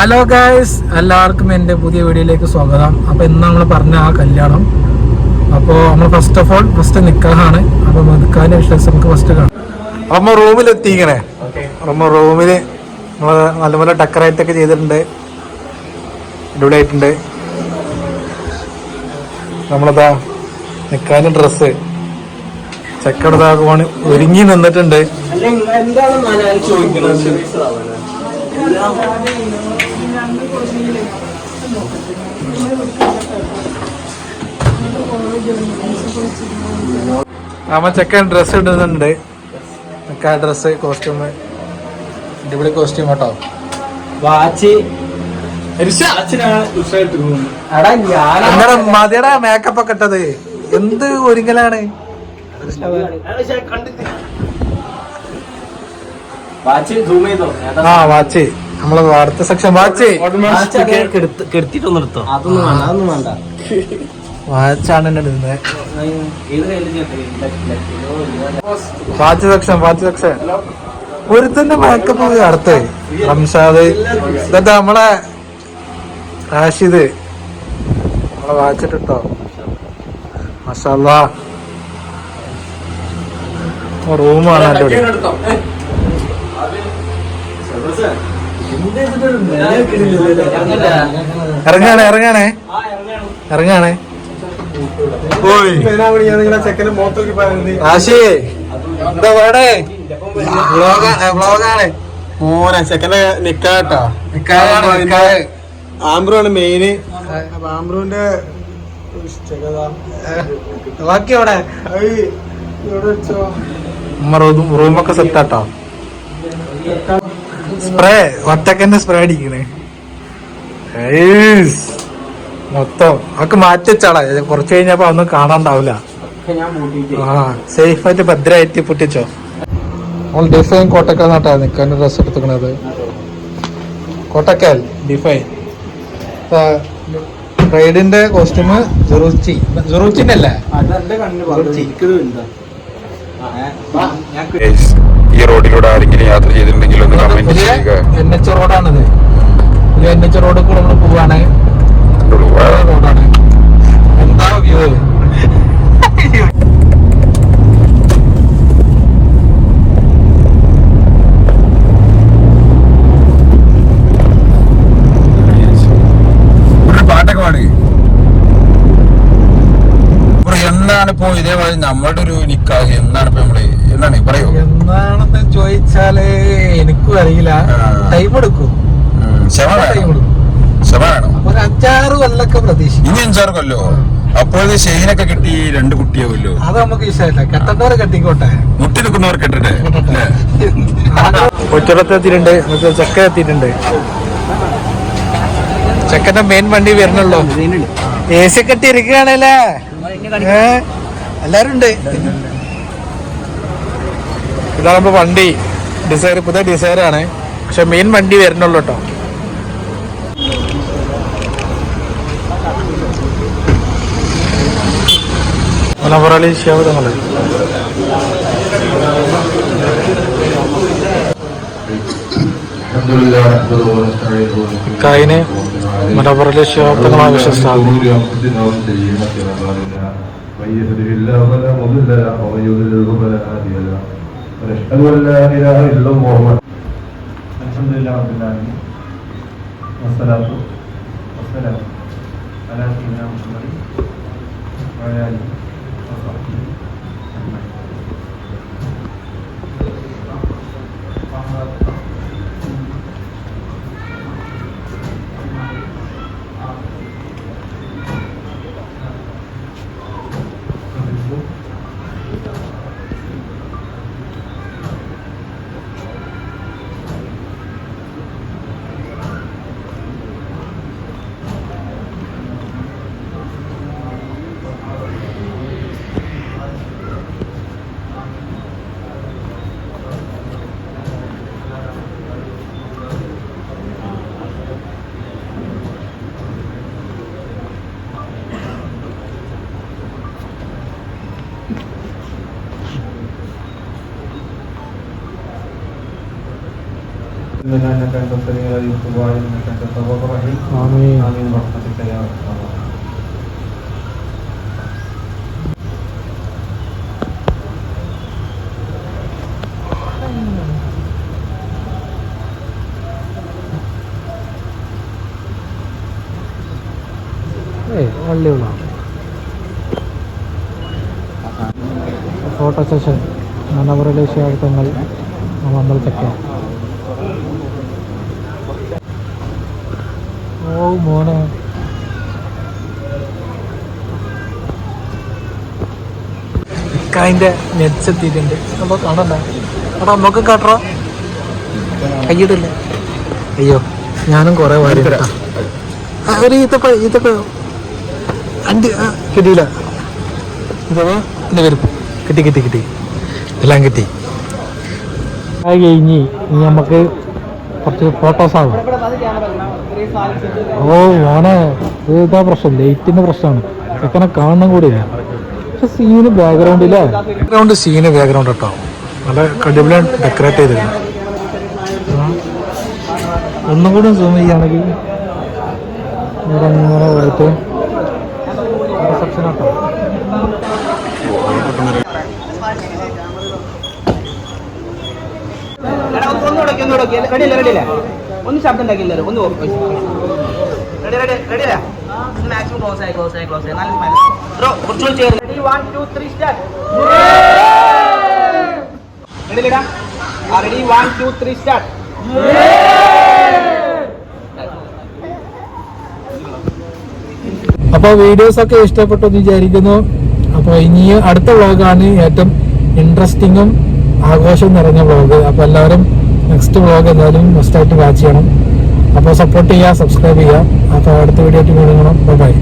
Hello guys എല്ലാവർക്കും എന്റെ പുതിയ വീഡിയോയിലേക്ക് സ്വാഗതം. അപ്പോൾ ഇന്ന് നമ്മൾ പറഞ്ഞ ആ കല്യാണം. അപ്പോൾ നമ്മൾ ഫസ്റ്റ് ഓഫ് ഓൾ ഫസ്റ്റ് നിക്കാഹാണ് അപ്പോൾ നിക്കാഹിന്റെ വിശ്വാസം നമുക്ക് ഫസ്റ്റ് കാണാം. നമ്മൾ റൂമിൽ എത്തിക്കണേ നമ്മൾ റൂമിൽ നമ്മൾ നല്ലപോലെ ഡെക്കറേറ്റ് ഒക്കെ ചെയ്തിട്ടുണ്ട്. അടിപൊളിയായിട്ടുണ്ട്. നമ്മളതാ നിക്കാഹിന്റെ ഡ്രസ്സ് ചെക്കടതാകുവാണ് ഒരുങ്ങി നിന്നിട്ടുണ്ട്. എന്താണ് ചോദിക്കുന്നത് അമ്മ ചെക്കൻ ഡ്രസ് ഇടുന്നുണ്ട്. ആ ഡ്രസ് കോസ്റ്റ്യൂം അടിപൊളി കോസ്റ്റ്യൂം കേട്ടോ വാച്ച്. മതിയുടെ മേക്കപ്പ് ഒക്കെ ഇട്ടത്. എന്ത് ഒരുങ്ങലാണ്? ആ വാച്ച് നമ്മളെ അടുത്ത സെക്ഷൻ വാച്ച് കെടുത്തിട്ടൊന്നും എടുത്തോ അതൊന്നും വേണ്ട അതൊന്നും വേണ്ട വാച്ചാണ് എന്നെ എടുക്കുന്നത് വാച്ച് സെക്ഷൻ വാച്ച് സെക്ഷൻ ഒരുത്തന്റെ മേക്കപ്പ് അടുത്ത് റംഷാദ് ഇതൊക്കെ നമ്മളെ റാഷിദ് നമ്മളെ വാച്ചിട്ടോ മഷാല്ലാ റൂമാണ് അടിപൊളി ഇറങ്ങാണേ ഇറങ്ങാണേ. ഇറങ്ങാണേ. ഓയ് ആശി എന്താ വേടേ വ്ളോഗാണ് മോനെ ചെക്കന്റെ നിക്കാട്ടോ. നിക്കാഹാണ് ആണ് ആംബ്രു മെയിന് ആംബ്രുവിന്റെ ബാക്കി അവിടെ റൂമൊക്കെ സെറ്റ് ആട്ടോ. സ്പ്രേ ഒറ്റക്കന്നെ സ്പ്രേ അടിക്കണേ. മൊത്തം. അതൊക്കെ മാറ്റി വെച്ചാളാ. കുറച്ച് കഴിഞ്ഞപ്പോ ഒന്നും കാണാണ്ടാവില്ല ആ സേഫ് ആയിട്ട് ഭദ്രമായിട്ട് പൊട്ടിച്ചോ. നമ്മൾ ഡിഫൈൻ കോട്ടക്കൽ നാട്ടാ നിക്കാൻ ഡ്രസ് എടുത്തുക്കണത്. കോട്ടക്കൽ. ഡിഫൈൻ റൈഡിന്റെ കോസ്റ്റ്യൂമ് ജുറൂച്ചി. ജുറൂച്ചിന്റെ അല്ലേ ഈ റോഡിലൂടെ ആരെങ്കിലും യാത്ര ചെയ്തിട്ടുണ്ടെങ്കിൽ കമന്റ് ചെയ്യുക. എൻ എച്ച് റോഡാണിത് പുതിയ എൻ എച്ച് റോഡിൽ കൂടെ നമ്മൾ പോവാണ്. റോഡാണ് എന്താ വ്യൂ ഒരു പാട്ടൊക്കെ പാടി ബ്രോ, എന്നാണ് ഇപ്പോ ഇതേമാതിരി നമ്മളുടെ ഒരു നിക്കാഹ് എന്നാണ് ഇപ്പൊ നമ്മൾ എന്താണ് പറയൂ എന്താണെന്ന് ചോദിച്ചാൽ എനിക്കും അറിയില്ല. ടൈം എടുക്കും. ക്ഷമ വേണം. ക്ഷമ വേണം. ഒരു അഞ്ചാറ് കൊല്ലൊക്കെ പ്രതീക്ഷിക്കും. ഇനി അഞ്ചാറ് കൊല്ലോ? അപ്പോഴത് ഷെയിനൊക്കെ കിട്ടി രണ്ട് കുട്ടിയാവുമല്ലോ. അത് നമുക്ക് ഇഷ്ടമല്ല കെട്ടണ്ടവരെ കെട്ടിക്കോട്ടെ. മുട്ടി നിൽക്കുന്നവർ കെട്ടിട്ടെ അല്ലേ? ഒറ്റടത്ത് എത്തിയിട്ടുണ്ട്. മറ്റേ ചെക്ക എത്തിയിട്ടുണ്ട്. ചെക്കന്റെ മെയിൻ വണ്ടി വരണല്ലോ എ സി ഒക്കെ ഇരിക്കുകയാണല്ലേ എല്ലാരും ഉണ്ട്. ഇതാണ് നമ്മുടെ വണ്ടി. ഡിസൈർ പുതിയ ഡിസൈർ ആണ്. പക്ഷെ മെയിൻ വണ്ടി വരണുള്ളൂ കേട്ടോ. കായിനെ മലപ്പുറം ശിവതങ്ങളാണ് വിശ്വസിച്ചാകും ونشهد ان لا اله الا الله الحمد لله رب العالمين والصلاه والسلام على سيدنا محمد وعلى اله وصحبه لنا انك انت السميع العليم وتب علينا انك انت التواب الرحيم ആമീൻ امين برحمتك يا ارحم الراحمين ഏയ് വള്ളിയുള്ള ഫോട്ടോ സെഷൻ മനോഹരലെ ശാർത്ഥങ്ങൾ നമ്മൾ ഓ മോനെ. അതിന്റെ നെറ്റ്സ് എത്തിയിട്ടുണ്ട്. നമ്മൾ കാണണ്ട. അടാ നമുക്ക് കാട്ടറ? കയ്യിടില്ല. അയ്യോ ഞാനും കുറെ വാരി ഒരു ഈത്തപ്പ ഈത്തപ്പ അണ്ടി കിട്ടിയില്ല. കിട്ടി കിട്ടി കിട്ടി. എല്ലാം കിട്ടി. അത് ഇനി നമുക്ക് കുറച്ച് ഫോട്ടോസ് ആണ്. ഓ മോനെ ഇത് പ്രശ്നം. ലൈറ്റിന്റെ പ്രശ്നമാണ്. ചെക്കനെ കാണണം കൂടിയില്ല പക്ഷെ സീന് ബാക്ക്ഗ്രൗണ്ടില്ലേ ബാക്ക്ഗ്രൗണ്ട് സീന് ബാക്ക്ഗ്രൗണ്ട് കേട്ടോ നല്ല കടിപൊളിയാണ് ഡെക്കറേറ്റ് ചെയ്തിരുന്നു ഒന്നും കൂടി സൂം ചെയ്യുകയാണെങ്കിൽ റിസപ്ഷൻ ആട്ടോ റെഡിയല്ലേ റെഡിയല്ലേ ഒന്ന് ശബ്ദം ഉണ്ടാക്കില്ല ഒന്ന് റെഡി റെഡി റെഡിയല്ലേ മാക്സിമം ക്ലോസ് ആയി ക്ലോസ് ആയി ക്ലോസ് ആയി. നല്ല ബ്രോ റെഡി റെഡി അപ്പോൾ ഇഷ്ടപ്പെട്ടു എന്ന് വിചാരിക്കുന്നു. അപ്പോൾ ഇനി അടുത്ത വ്ളോഗാണ് ഏറ്റവും ഇൻട്രസ്റ്റിങ്ങും ആഘോഷം നിറഞ്ഞ വ്ളോഗ് അപ്പോൾ എല്ലാവരും നെക്സ്റ്റ് വ്ളോഗ് എന്തായാലും മസ്റ്റായിട്ട് വാച്ച് ചെയ്യണം. അപ്പോൾ സപ്പോർട്ട് ചെയ്യുക സബ്സ്ക്രൈബ് ചെയ്യുക. അപ്പോൾ അടുത്ത വീഡിയോ ആയിട്ട് വീണ്ടും ബൈ